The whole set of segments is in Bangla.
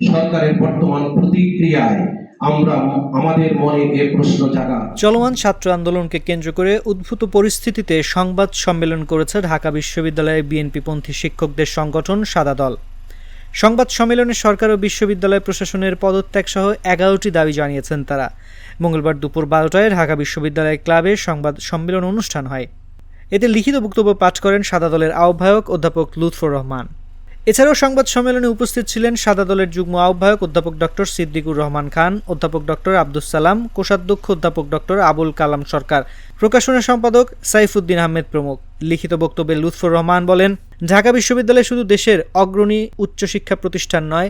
সরকারের বর্তমান প্রতিক্রিয়ায় আমরা আমাদের মনে এ প্রশ্ন জাগা চলমান ছাত্র আন্দোলনকে কেন্দ্র করে উদ্ভূত পরিস্থিতিতে সংবাদ সম্মেলন করেছে ঢাকা বিশ্ববিদ্যালয়ের বিএনপিপন্থী শিক্ষকদের সংগঠন সাদা দল। সংবাদ সম্মেলনে সরকার ও বিশ্ববিদ্যালয় প্রশাসনের পদত্যাগ সহ এগারোটি দাবি জানিয়েছেন তারা। মঙ্গলবার দুপুর বারোটায় ঢাকা বিশ্ববিদ্যালয় ক্লাবে সংবাদ সম্মেলন অনুষ্ঠান হয়। এতে লিখিত বক্তব্য পাঠ করেন সাদা দলের আহ্বায়ক অধ্যাপক লুৎফর রহমান। এছাড়াও সংবাদ সম্মেলনে উপস্থিত ছিলেন সাদা দলের যুগ্ম আহ্বায়ক অধ্যাপক ডক্টর সিদ্দিকুর রহমান খান, অধ্যাপক ডক্টর আব্দুস সালাম, কোষাধ্যক্ষ অধ্যাপক ডক্টর আবুল কালাম সরকার। প্রকাশনা সম্পাদক সাইফুদ্দিন আহমেদ প্রমুখ। লিখিত বক্তব্যে লুৎফর রহমান বলেন, ঢাকা বিশ্ববিদ্যালয় শুধু দেশের অগ্রণী উচ্চশিক্ষা প্রতিষ্ঠান নয়,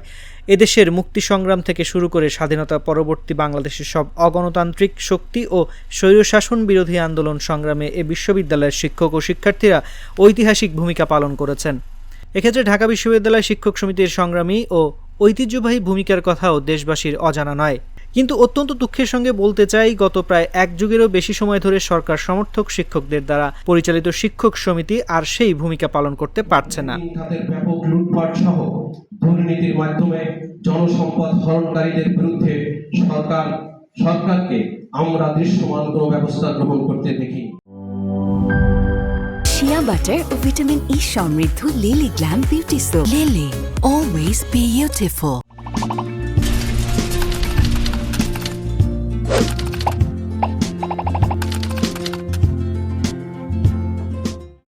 এদেশের মুক্তি সংগ্রাম থেকে শুরু করে স্বাধীনতা পরবর্তী বাংলাদেশের সব অগণতান্ত্রিক শক্তি ও স্বৈরশাসন বিরোধী আন্দোলন সংগ্রামে এ বিশ্ববিদ্যালয়ের শিক্ষক ও শিক্ষার্থীরা ঐতিহাসিক ভূমিকা পালন করেছেন। এক্ষেত্রে ঢাকা বিশ্ববিদ্যালয় শিক্ষক সমিতির সংগ্রামী ও ঐতিহ্যবাহী ভূমিকার কথাও দেশবাসীর অজানা নয়। কিন্তু অত্যন্ত দুঃখের সঙ্গে বলতে চাই, গত প্রায় এক যুগেরও বেশি সময় ধরে সরকার সমর্থক শিক্ষকদের দ্বারা পরিচালিত শিক্ষক সমিতি আর সেই ভূমিকা পালন করতে পারছে না। ব্যাপক লুটপাট সহ দুর্নীতির মাধ্যমে জনসম্পদ হরণকারীদের বিরুদ্ধে সরকার, সরকারকে আমরা দৃশ্যমান কোনো ব্যবস্থা গ্রহণ করতে দেখি ഹിന ബട്ടർ വിറ്റമിൻ ഇ സമൃദ്ധ Lily glam beauty soap Lily always beautiful